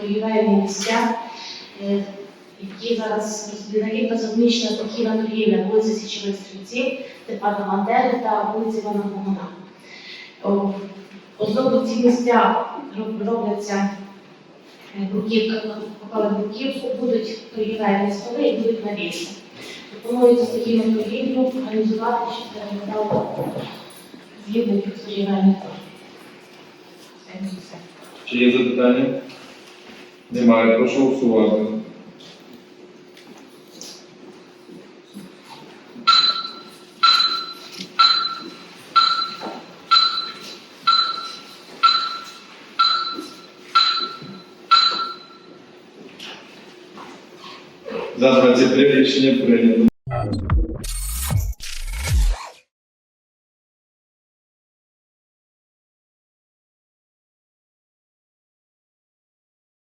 Торгівельні місця, які зараз розбігають та розміщена торгівля вулиці Січових Стрільців, Степана Бандери та вулиці Івана Богуна. Особливо ці місця робляться бруківку, будуть торгівельні столи і будуть навіси. Пропонується з такими торгівлю організувати, щоб це виглядало згідно торгівельних торгів. Чи є запитання? Немає. Прошу голосувати. За 23 рішення прийнято.